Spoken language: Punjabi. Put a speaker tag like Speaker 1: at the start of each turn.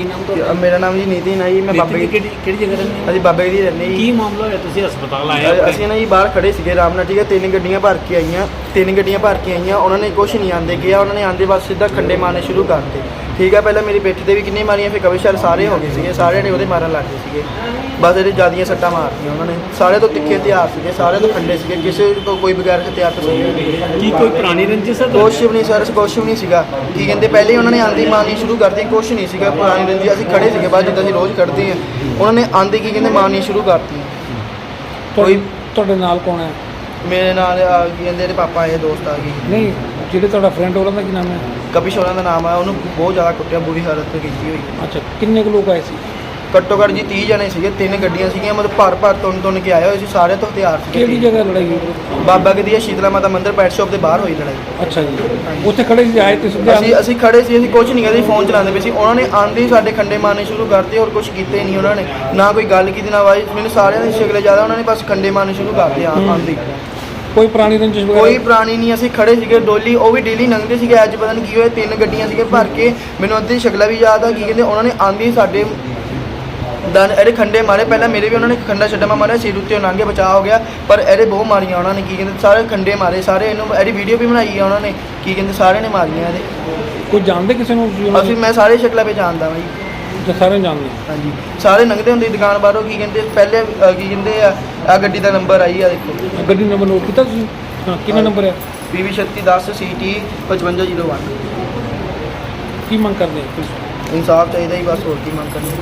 Speaker 1: ਕੀ ਨਾਮ ਤੁਹਾਡਾ
Speaker 2: ਮੇਰਾ ਨਾਮ ਜੀ ਨਿਤਿਨ ਹੈ ਜੀ ਮੈਂ ਬਾਬੇ
Speaker 1: ਕਿਹੜੀ ਕਿਹੜੀ ਜਗ੍ਹਾ ਰਹਿੰਦੇ ਹੋ?
Speaker 2: ਅਸੀਂ ਬਾਬੇ ਦੀ ਰਹਿੰਦੇ ਜੀ।
Speaker 1: ਕੀ ਮਾਮਲਾ ਹੋਇਆ? ਤੁਸੀਂ ਹਸਪਤਾਲ ਆਏ
Speaker 2: ਅ- ਅਸੀਂ ਨਾ ਜੀ ਬਾਹਰ ਖੜੇ ਸੀਗੇ ਆਰਾਮ ਨਾਲ ਠੀਕ ਹੈ? ਤਿੰਨ ਗੱਡੀਆਂ ਭਰ ਕੇ ਆਈਆਂ ਤਿੰਨ ਗੱਡੀਆਂ ਭਰ ਕੇ ਆਈਆਂ ਉਹਨਾਂ ਨੇ ਕੁਝ ਨਹੀਂ ਆਂਦੇ ਕਿਹਾ ਉਹਨਾਂ ਨੇ ਆਂਦੇ ਬਸ ਸਿੱਧਾ ਖੰਡੇ ਮਾਰਨੇ ਸ਼ੁਰੂ ਕਰਤੇ ਠੀਕ ਹੈ ਪਹਿਲਾਂ ਮੇਰੀ ਪਿੱਠ ਤੇ ਵੀ ਕਿੰਨੀ ਮਾਰੀਆਂ ਫਿਰ ਕਵਿਸ਼ਰ ਸਾਰੇ ਹੋ ਗਏ ਸੀਗੇ ਸਾਰਿਆਂ ਨੇ ਉਹਦੇ ਮਾਰਨ ਲੱਗ ਗਏ ਸੀਗੇ। ਬਸ ਇਹਦੇ ਜਿਆਦੀਆਂ ਸੱਟਾਂ ਮਾਰਤੀਆਂ ਉਹਨਾਂ ਨੇ। ਸਾਰੇ ਤੋਂ ਤਿੱਖੇ ਹਥਿਆਰ ਸੀਗੇ ਸਾਰੇ ਤੋਂ ਖੰਡੇ ਸੀਗੇ ਕਿਸੇ ਤੋਂ ਕੋਈ ਬਗੈਰ ਹਥਿਆਰ ਤੋਂ ਨਹੀਂ।
Speaker 1: ਕੀ ਕੋਈ ਪੁਰਾਣੀ ਰੰਜਿਸ਼ ਹੈ
Speaker 2: ਕੁਛ ਵੀ ਨਹੀਂ ਸਰ ਕੁਛ ਵੀ ਨਹੀਂ ਸੀਗਾ। ਕੀ ਕਹਿੰਦੇ ਪਹਿਲੇ ਉਹਨਾਂ ਨੇ ਆਂਦੀ ਮਾਰਨੀ ਸ਼ੁਰੂ ਕਰਤੀ ਕੁਛ ਨਹੀਂ ਸੀਗਾ ਪੁਰਾਣੀ ਰੰਜੀ ਅਸੀਂ ਖੜੇ ਸੀਗੇ ਬਾਅਦ ਜਿੱਦਾਂ ਅਸੀਂ ਰੋਜ਼ ਖੜਦੇ ਹਾਂ। ਉਹਨਾਂ ਨੇ ਆਂਦੇ ਕੀ ਕਹਿੰਦੇ ਮਾਰਨੀ ਸ਼ੁਰੂ ਕਰਤੀ। ਕੋਈ
Speaker 3: ਤੁਹਾਡੇ ਨਾਲ ਕੌਣ ਹੈ?
Speaker 2: ਮੇਰੇ ਨਾਲ ਆ ਕੀ ਕਹਿੰਦੇ ਇਹਦੇ ਪਾਪਾ ਆਏ ਦੋਸਤ ਆ ਗਏ।
Speaker 3: ਨਹੀਂ ਜਿਹੜੇ ਤੁਹਾਡਾ ਫਰੈਂਡ ਉਹਨਾਂ ਦਾ ਕੀ ਨਾਮ ਹੈ?
Speaker 2: ਕਪਿਸ਼ ਹੋਰਾਂ ਦਾ ਨਾਮ ਆ ਉਹਨੂੰ ਬਹੁਤ ਜ਼ਿਆਦਾ ਕੁੱਟਿਆ ਬੁਰੀ ਹਾਲਤ ਤੇ ਕੀਤੀ ਹੋਈ।
Speaker 3: ਅੱਛਾ ਕਿੰਨੇ ਕੁ ਲੋਕ ਆਏ ਸੀ?
Speaker 2: ਘੱਟੋ ਘੱਟ ਜੀ 30 ਜਣੇ ਸੀਗੇ ਤਿੰਨ ਗੱਡੀਆਂ ਸੀਗੀਆਂ ਮਤਲਬ ਭਰ ਭਰ ਤੁੰਨ ਤੁੰਨ ਕੇ ਆਏ ਹੋਏ ਸੀ ਸਾਰੇ ਤੋਂ ਹਥਿਆਰ
Speaker 3: ਕਿਹੜੀ
Speaker 2: ਸੀਗੇ
Speaker 3: ਜਗ੍ਹਾ ਲੜਾਈ ਹੋਈ?
Speaker 2: ਬਾਬਾ ਗਦੀ ਸ਼ੀਤਲਾ ਮਾਤਾ ਮੰਦਿਰ ਪੈਟ ਸ਼ਾਪ ਦੇ ਬਾਹਰ ਹੋਈ ਲੜਾਈ।
Speaker 3: ਅੱਛਾ ਜੀ। ਉੱਥੇ ਖੜੇ ਸੀ ਆਏ ਤੇ ਸਿੱਧੇ
Speaker 2: ਅਸੀਂ ਅਸੀਂ ਖੜੇ ਸੀ ਅਸੀਂ ਕੁਝ ਨਹੀਂ ਕਰਦੇ ਫੋਨ ਚਲਾਉਂਦੇ ਪਏ ਸੀ। ਉਹਨਾਂ ਨੇ ਆਂਦੇ ਹੀ ਸਾਡੇ ਖੰਡੇ ਮਾਰਨੇ ਸ਼ੁਰੂ ਕਰਤੇ ਔਰ ਕੁਝ ਕੀਤੇ ਹੀ ਨਹੀਂ ਉਹਨਾਂ ਨੇ। ਨਾ ਕੋਈ ਗੱਲ ਕੀਤੀ ਨਾ ਵਾਈ ਮੈਨੂੰ ਸਾਰਿਆਂ ਦੀ ਸ਼ਕਲੇ ਜ਼ਿਆਦਾ ਉਹਨਾਂ ਨੇ ਬਸ ਖੰਡੇ ਮਾਰਨੇ ਸ਼ੁਰੂ ਕਰਤੇ ਆਂਦੇ। ਹੀ।
Speaker 3: ਕੋਈ ਪੁਰਾਣੀ ਰੰਜਿਸ਼ ਵਗੈਰਾ?
Speaker 2: ਕੋਈ ਪੁਰਾਣੀ ਨਹੀਂ ਅਸੀਂ ਖੜੇ ਸੀਗੇ ਡੋਲੀ ਉਹ ਵੀ ਡੇਲੀ ਲੰਘਦੇ ਸੀਗੇ ਅੱਜ ਪਤਾ ਨਹੀਂ ਕੀ ਹੋਇਆ ਤਿੰਨ ਗੱਡੀਆਂ ਸੀਗੇ ਭਰ ਕੇ। ਮੈਨੂੰ ਅੱਧੀ ਸ਼ਕਲਾਂ ਵੀ ਯਾਦ ਆ ਕੀ ਕਹਿੰਦੇ ਉਹਨਾਂ ਨੇ ਆਂਦੇ ਸਾਡੇ ਦਨ ਇਹਦੇ ਖੰਡੇ ਮਾਰੇ ਪਹਿਲਾਂ ਮੇਰੇ ਵੀ ਉਹਨਾਂ ਨੇ ਖੰਡਾ ਛੱਡਾ ਮਾਰਿਆ ਸਿਰ ਉੱਤੇ ਉਹ ਲੰਘੇ ਬਚਾਅ ਹੋ ਗਿਆ ਪਰ ਇਹਦੇ ਬਹੁਤ ਮਾਰੀਆਂ ਉਹਨਾਂ ਨੇ ਕੀ ਕਹਿੰਦੇ ਸਾਰੇ ਖੰਡੇ ਮਾਰੇ ਸਾਰੇ ਇਹਨੂੰ ਇਹਦੀ ਵੀਡੀਓ ਵੀ ਬਣਾਈ ਆ ਉਹਨਾਂ ਨੇ ਕੀ ਕਹਿੰਦੇ ਸਾਰੇ ਨੇ ਮਾਰੀਆਂ ਇਹਦੇ।
Speaker 3: ਕੋਈ ਜਾਣਦੇ ਕਿਸੇ ਨੂੰ ਉਹਨਾਂ
Speaker 2: ਅਸੀਂ
Speaker 3: ਨੂੰ?
Speaker 2: ਮੈਂ ਸਾਰੇ ਸ਼ਕਲਾਂ ਪਛਾਣਦਾ ਵਾਂ ਜਾਂ
Speaker 3: ਸਾਰੇ ਜਾਣਦੇ
Speaker 2: ਹਾਂਜੀ। ਸਾਰੇ ਲੰਘਦੇ ਹੁੰਦੇ ਸੀ ਦੁਕਾਨ ਬਾਹਰੋਂ ਕੀ ਕਹਿੰਦੇ ਪਹਿਲੇ ਕੀ ਕਹਿੰਦੇ ਆ ਆ ਗੱਡੀ ਦਾ ਨੰਬਰ ਆਈ ਆ ਦੇਖੋ।
Speaker 3: ਗੱਡੀ ਨੰਬਰ ਨੋਟ ਕੀਤਾ ਤੁਸੀਂ? ਹਾਂ ਕਿੰਨਾ ਨੰਬਰ ਹੈ
Speaker 2: PV 3610 CT 5501
Speaker 3: ਕੀ ਮੰਗ ਕਰਦੇ ਹੋ ਤੁਸੀਂ
Speaker 2: ਇਨਸਾਫ ਚਾਹੀਦਾ ਹੀ ਬਸ ਹੋਰ ਕੀ ਮੰਗ ਕਰਨੀ।